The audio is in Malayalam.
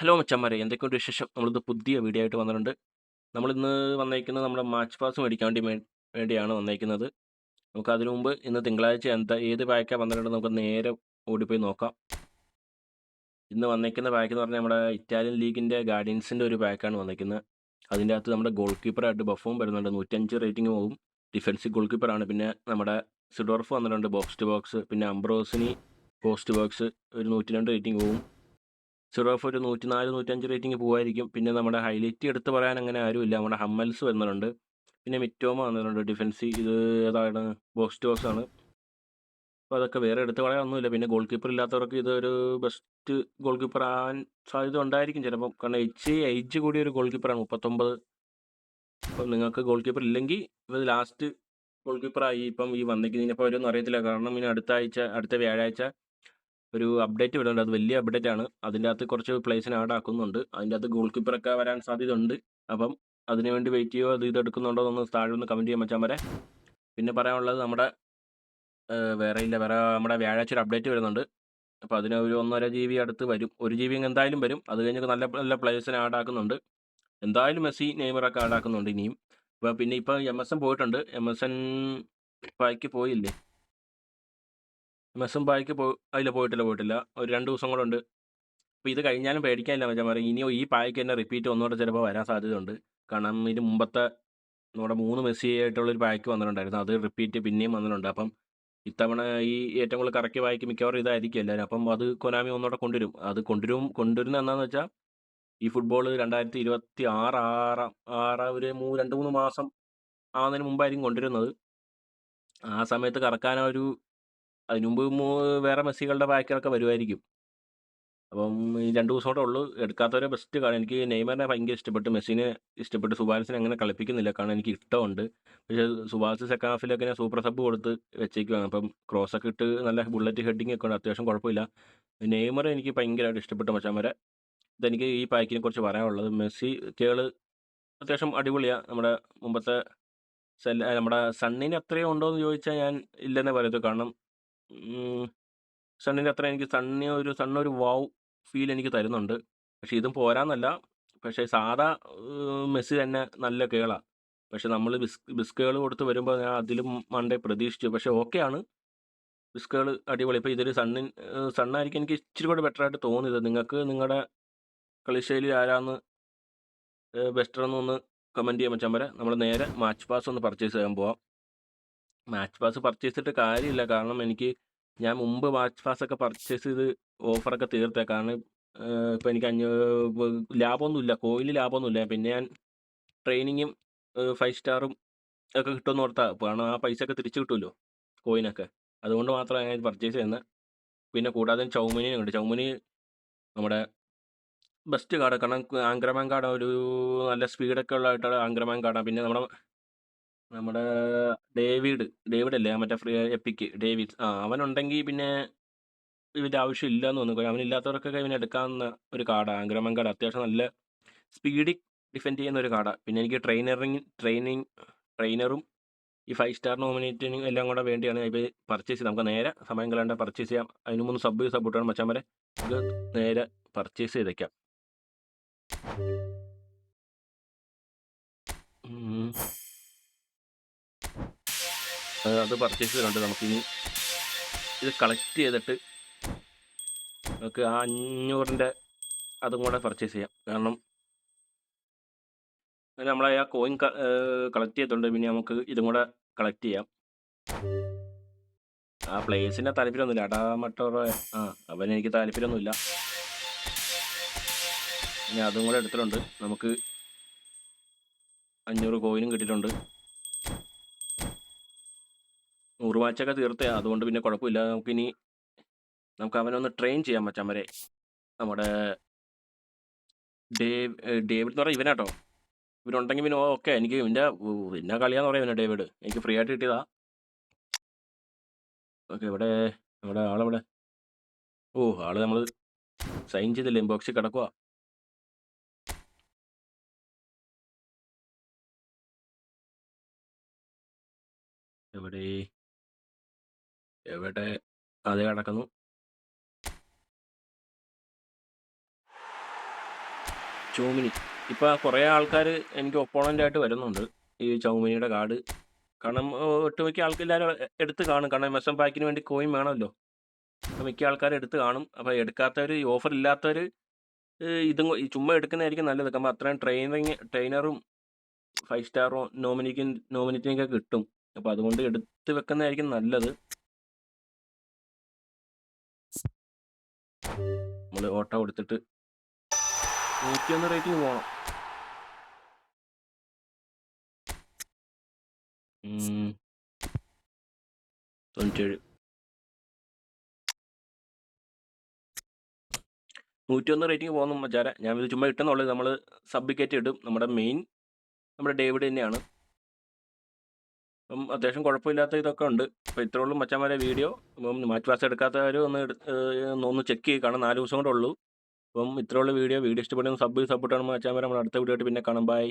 ഹലോ മച്ചാന്മാരെ എന്തൊക്കെയുണ്ട് വിശേഷം? നമ്മളിത് പുതിയ വീഡിയോ ആയിട്ട് വന്നിട്ടുണ്ട്. നമ്മളിന്ന് വന്നേക്കുന്നത് നമ്മുടെ മാച്ച് പാസ് മേടിക്കാൻ വേണ്ടി വേണ്ടിയാണ് വന്നേക്കുന്നത്. നമുക്ക് അതിനു മുമ്പ് ഇന്ന് തിങ്കളാഴ്ച എന്താ ഏത് പാക്കാണ് വന്നിട്ടുണ്ടെന്ന് നമുക്ക് നേരെ ഓടിപ്പോയി നോക്കാം. ഇന്ന് വന്നേക്കുന്ന പാക്ക് എന്ന് പറഞ്ഞാൽ നമ്മുടെ ഇറ്റാലിയൻ ലീഗിന്റെ ഗാർഡിയൻസിന്റെ ഒരു പാക്കാണ് വന്നേക്കുന്നത്. അതിന്റെ അകത്ത് നമ്മുടെ ഗോൾ കീപ്പറായിട്ട് ബഫും വരുന്നുണ്ട്. നൂറ്റഞ്ച് റേറ്റിംഗ് പോകും ഡിഫൻസീവ് ഗോൾ കീപ്പറാണ്. പിന്നെ നമ്മുടെ സിഡോർഫ് വന്നിട്ടുണ്ട്. Box to box. പിന്നെ അംബ്രോസിനി പോസ്റ്റ് ബോക്സ്. ഒരു നൂറ്റി രണ്ട് റേറ്റിംഗ് പോകും സിറോഫ് ഒരു നൂറ്റിനാല് നൂറ്റഞ്ച് റേറ്റിംഗ് പോകുമായിരിക്കും പിന്നെ നമ്മുടെ ഹൈലൈറ്റ് എടുത്ത് പറയാൻ അങ്ങനെ ആരുമില്ല. നമ്മുടെ ഹമ്മൽസ് വരുന്നുണ്ട് പിന്നെ മിറ്റോമ വന്നിട്ടുണ്ട്. ഡിഫൻസി ഇത് ഏതാണ്? ബോക്സ് ടു ബോക്സ് ആണ്. അപ്പോൾ അതൊക്കെ വേറെ എടുത്ത് പറയാനൊന്നുമില്ല പിന്നെ ഗോൾ കീപ്പർ ഇല്ലാത്തവർക്ക് ഇതൊരു ബെസ്റ്റ് ഗോൾ കീപ്പർ ആവാൻ സാധ്യത ഉണ്ടായിരിക്കും ചിലപ്പം. കാരണം എച്ച് എയ്ജ് കൂടിയ ഒരു ഗോൾ കീപ്പറാണ് മുപ്പത്തൊമ്പത്. അപ്പം നിങ്ങൾക്ക് ഗോൾ കീപ്പർ ഇല്ലെങ്കിൽ ഇത് ലാസ്റ്റ് ഗോൾ കീപ്പറായി ഇപ്പം ഈ വന്നിരിക്കുന്നതിനിപ്പോൾ അവരൊന്നും അറിയത്തില്ല. കാരണം ഇനി അടുത്ത ആഴ്ച അടുത്ത വ്യാഴാഴ്ച ഒരു അപ്ഡേറ്റ് വരുന്നുണ്ട് അത് വലിയ അപ്ഡേറ്റ് ആണ്. അതിന്റെ അകത്ത് കുറച്ച് പ്ലേസിന് ആഡ് ആക്കുന്നുണ്ട്. അതിന്റെ അകത്ത് ഗോൾ കീപ്പറൊക്കെ വരാൻ സാധ്യത ഉണ്ട് അപ്പം അതിനുവേണ്ടി വെയിറ്റ് ചെയ്യുമോ അത് ഇതെടുക്കുന്നുണ്ടോ എന്നൊന്ന് താഴെ ഒന്ന് കമന്റ് ചെയ്യാൻ വെച്ചാൽ വരെ. പിന്നെ പറയാനുള്ളത് നമ്മുടെ വേറെ ഇല്ല. വേറെ നമ്മുടെ വ്യാഴാഴ്ച ഒരു അപ്ഡേറ്റ് വരുന്നുണ്ട്. അപ്പോൾ അതിന് ഒരു ഒന്നര ജി ബി അടുത്ത് വരും. ഒരു ജി ബി എന്തായാലും വരും. അത് കഴിഞ്ഞ് നല്ല നല്ല പ്ലേസിനെ ആഡ് ആക്കുന്നുണ്ട്. എന്തായാലും മെസ്സി നെയ്മറൊക്കെ ആഡ് ആക്കുന്നുണ്ട് ഇനിയും. അപ്പോൾ പിന്നെ ഇപ്പോൾ എം എസ് എൻ പോയിട്ടുണ്ട്. എം എസ് എൻ പായ്ക്ക് പോയില്ലേ? പായ്ക്ക് പോ അതിൽ പോയിട്ടില്ല പോയിട്ടില്ല. ഒരു രണ്ട് ദിവസം കൂടെ ഉണ്ട്. അപ്പോൾ ഇത് കഴിഞ്ഞാലും പേടിക്കാനില്ല മച്ചാമാരെ ഇനിയോ ഈ പായ്ക്ക് തന്നെ റിപ്പീറ്റ് ഒന്നുകൂടെ ചിലപ്പോൾ വരാൻ സാധ്യതയുണ്ട്. കാരണം ഇതിന് മുമ്പത്തെ നമ്മുടെ മൂന്ന് മെസ്സി ആയിട്ടുള്ളൊരു പായ്ക്ക് വന്നിട്ടുണ്ടായിരുന്നു. അത് റിപ്പീറ്റ് പിന്നെയും വന്നിട്ടുണ്ട്. അപ്പം ഇത്തവണ ഈ ഏറ്റവും കൂടുതൽ കറക്റ്റ് പായ്ക്ക് മിക്കവാറും ഇതായിരിക്കും എല്ലാവരും. അപ്പം അത് കൊനാമി ഒന്നുകൂടെ കൊണ്ടുവരും. അത് കൊണ്ടുവരും കൊണ്ടുവരുന്ന എന്താണെന്ന് വെച്ചാൽ ഈ ഫുട്ബോൾ രണ്ടായിരത്തി ഇരുപത്തി ആറ് ആറാം ആറ് ഒരു മൂ രണ്ട് മൂന്ന് മാസം ആവുന്നതിന് മുമ്പായിരിക്കും കൊണ്ടുവരുന്നത്. ആ സമയത്ത് കറക്കാൻ ഒരു അതിനു മുമ്പ് വേറെ മെസ്സികളുടെ പാക്കുകളൊക്കെ വരുമായിരിക്കും അപ്പം ഈ രണ്ട് ദിവസത്തോടെ ഉള്ളൂ. എടുക്കാത്തവരെ ബെസ്റ്റ് കാണാൻ എനിക്ക് നെയ്മറിനെ ഭയങ്കര ഇഷ്ടപ്പെട്ടു. മെസ്സിനെ ഇഷ്ടപ്പെട്ടു. സുബാൽസിനെ അങ്ങനെ കളിപ്പിക്കുന്നില്ല. കാരണം എനിക്ക് ഇഷ്ടമുണ്ട്. പക്ഷേ സുബാൽസ് സെക്കൻഡ് ഹാഫിലൊക്കെ ഞാൻ സൂപ്പർ സബ് കൊടുത്ത് വെച്ചേക്കുവാണ്. അപ്പം ക്രോസ് ഒക്കെ ഇട്ട് നല്ല ബുള്ളറ്റ് ഹെഡിങ് ഒക്കെ ഉണ്ട്. അത്യാവശ്യം കുഴപ്പമില്ല. നെയ്മർ എനിക്ക് ഭയങ്കരമായിട്ട് ഇഷ്ടപ്പെട്ടു മച്ചാൻ. വരെ ഇതെനിക്ക് ഈ പാക്കിനെ കുറിച്ച് പറയാനുള്ളത്. മെസ്സി കേൾ അത്യാവശ്യം അടിപൊളിയാണ് നമ്മുടെ മുമ്പത്തെ നമ്മുടെ സണ്ണിന് അത്രയും ഉണ്ടോ എന്ന് ചോദിച്ചാൽ ഞാൻ ഇല്ലെന്നേ പറയത്തു കാരണം സണ്ണിന്റെ അത്ര എനിക്ക് സണ്ണി ഒരു സണ്ണ ഒരു വാവ് ഫീൽ എനിക്ക് തരുന്നുണ്ട്. പക്ഷെ ഇതും പോരാന്നല്ല. പക്ഷേ സാധാ മെസ്സി തന്നെ നല്ല കേളാണ് പക്ഷെ നമ്മൾ ബിസ് ബിസ്കുകൾ കൊടുത്ത് വരുമ്പോൾ ഞാൻ അതിലും മണ്ടേ പ്രതീക്ഷിച്ചു. പക്ഷേ ഓക്കെയാണ്. ബിസ്കുകൾ അടിപൊളി. ഇപ്പോൾ ഇതൊരു സണ്ണിൻ സണ്ണായിരിക്കും എനിക്ക് ഇച്ചിരി കൂടെ ബെറ്ററായിട്ട് തോന്നിയത്. നിങ്ങൾക്ക് നിങ്ങളുടെ കളിശൈലി ആരാന്ന് ബെസ്റ്റർ എന്നൊന്ന് കമന്റ് ചെയ്യാൻ പറ്റാൻ വരെ. നമ്മൾ നേരെ മാച്ച് പാസ് ഒന്ന് പർച്ചേസ് ചെയ്യാൻ പോവാം. മാച്ച് പാസ് പർച്ചേസ് ചെയ്തിട്ട് കാര്യമില്ല. കാരണം എനിക്ക് ഞാൻ മുമ്പ് മാച്ച് പാസ് ഒക്കെ പർച്ചേസ് ചെയ്ത് ഓഫറൊക്കെ തീർത്തേ. കാരണം ഇപ്പം എനിക്ക് അഞ്ഞൂ ലാഭമൊന്നുമില്ല. കോയിൽ ലാഭമൊന്നുമില്ല. പിന്നെ ഞാൻ ട്രെയിനിങ്ങും ഫൈവ് സ്റ്റാറും ഒക്കെ കിട്ടുമെന്ന് ഓർത്താ. കാരണം ആ പൈസ ഒക്കെ തിരിച്ചു കിട്ടുമല്ലോ കോയിനൊക്കെ. അതുകൊണ്ട് മാത്രമാണ് ഞാൻ ഇത് പർച്ചേസ് ചെയ്യുന്നത് പിന്നെ കൂടാതെ ചൗമിനി ഉണ്ട്. ചൗമിനി നമ്മുടെ ബെസ്റ്റ് കാർഡ്. കാരണം ആംഗ്രമാൻ കാർഡ് ഒരു നല്ല സ്പീഡൊക്കെ ഉള്ളതായിട്ടാണ് ആംഗ്രമാൻ കാർഡാണ്. പിന്നെ നമ്മുടെ നമ്മുടെ ഡേവിഡ് ഡേവിഡ് അല്ലേ മറ്റേ ഫ്രീ എപ്പിക്ക് ഡേവിഡ്. ആ അവനുണ്ടെങ്കിൽ പിന്നെ ഇവന്റെ ആവശ്യം എന്ന് തോന്നുന്നു അവനില്ലാത്തവർക്കൊക്കെ ഇവൻ എടുക്കാവുന്ന ഒരു കാർഡാണ് ആംഗ്രമൻ കാർഡ്. അത്യാവശ്യം നല്ല സ്പീഡിൽ ഡിഫെൻഡ് ചെയ്യുന്ന ഒരു കാർഡാണ് പിന്നെ എനിക്ക് ട്രെയിനറിങ് ട്രെയിനിങ് ട്രെയിനറും ഈ ഫൈവ് സ്റ്റാർ നോമിനേറ്റിനും എല്ലാം കൂടെ വേണ്ടിയാണ് ഇപ്പോൾ പർച്ചേസ് ചെയ്ത് നമുക്ക് നേരെ സമയം കളയാണ്ട്. പർച്ചേസ് ചെയ്യാം. അതിന് മുമ്പ് സബ് ഇട്ടാണ് മച്ചാൻ വരെ നേരെ പർച്ചേസ് ചെയ്തേക്കാം. അത് പർച്ചേസ് ചെയ്തിട്ടുണ്ട്. നമുക്കിനി ഇത് കളക്ട് ചെയ്തിട്ട് നമുക്ക് ആ അഞ്ഞൂറിന്റെ അതും കൂടെ പർച്ചേസ് ചെയ്യാം. കാരണം അത് നമ്മളെ ആ കോയിൻ കളക്ട് ചെയ്തിട്ടുണ്ട്. പിന്നെ നമുക്ക് ഇതും കൂടെ കളക്ട് ചെയ്യാം. ആ പ്ലേസിന്റെ താല്പര്യമൊന്നുമില്ല. അടാ ആ അവന് എനിക്ക് താല്പര്യമൊന്നുമില്ല. പിന്നെ അതും കൂടെ എടുത്തിട്ടുണ്ട്. നമുക്ക് അഞ്ഞൂറ് കോയിനും കിട്ടിയിട്ടുണ്ട്. നൂറ് മാച്ചൊക്കെ തീർത്തേ. അതുകൊണ്ട് പിന്നെ കുഴപ്പമില്ല. നമുക്കിനി നമുക്ക് അവനൊന്ന് ട്രെയിൻ ചെയ്യാൻ വരെ. നമ്മുടെ ഡേവ് ഡേവിഡ് എന്ന് പറഞ്ഞാൽ ഇവനാട്ടോ. ഇവനുണ്ടെങ്കിൽ പിന്നെ ഓക്കെ. എനിക്ക് ഇവന്റെ പിന്നെ കളിയാന്ന് പറയാം ഇവനെ ഡേവിഡ്. എനിക്ക് ഫ്രീ ആയിട്ട് കിട്ടിയതാ. ഓക്കെ ഇവിടെ നമ്മുടെ ആളെവിടെ ഓ ആൾ നമ്മൾ സൈൻ ചെയ്തില്ല? ഇൻബോക്സിൽ കിടക്കുക എവിടെ? എവിടെ അത് കിടക്കുന്നു ചൗമിനി ഇപ്പൊ കുറേ ആൾക്കാർ എനിക്ക് ഒപ്പോണന്റ് ആയിട്ട് വരുന്നുണ്ട്. ഈ ചൗമിനിയുടെ കാർഡ്. കാരണം ഒട്ടുമിക്ക ആൾക്കെല്ലാരും എടുത്ത് കാണും. കാരണം എംഎസ്എം പാക്കിന് വേണ്ടി കോയിൻ വേണമല്ലോ. അപ്പൊ മിക്ക ആൾക്കാരും എടുത്ത് കാണും. അപ്പൊ എടുക്കാത്തവർ ഈ ഓഫർ ഇല്ലാത്തവർ ഇതും ചുമ്മാ എടുക്കുന്നതായിരിക്കും നല്ലത്. കാരണം അത്രയും ട്രെയിനിങ് ട്രെയിനറും ഫൈവ് സ്റ്റാറും നോമിനിക്കും നോമിനിറ്റിനൊക്കെ കിട്ടും. അപ്പൊ അതുകൊണ്ട് എടുത്ത് വെക്കുന്നതായിരിക്കും നല്ലത്. നമ്മൾ ഓട്ടോ കൊടുത്തിട്ട് 101 റേറ്റിംഗ്. ഉം. 97 101 റേറ്റിംഗ് പോകുന്ന മച്ചാരെ. ഞാൻ ഇത് ചുമ്മാ ഇട്ടെന്നുള്ളത് നമ്മൾ സബ് കയറ്റി ഇടും. നമ്മുടെ മെയിൻ നമ്മുടെ ഡേവിഡ് തന്നെയാണ്. അപ്പം അത്യാവശ്യം കുഴപ്പമില്ലാത്ത ഇതൊക്കെ ഉണ്ട്. അപ്പോൾ ഇത്രേ ഉള്ളൂ മച്ചാന്മാരെ വീഡിയോ. അപ്പം മാച്ച് പാസ് എടുക്കാത്തവർ ഒന്ന് ഒന്ന് ചെക്ക് ചെയ്ത് കാരണം നാല് ദിവസം കൂടെ ഉള്ളൂ. അപ്പം ഇത്രേ ഉള്ളൂ വീഡിയോ. വീഡിയോ ഇഷ്ടപ്പെടുന്ന സബ് സപ്പോർട്ട് ചെയ്യണം മച്ചാന്മാരെ. നമ്മൾ അടുത്ത വീഡിയോ ആയിട്ട് പിന്നെ കാണാം. ബൈ.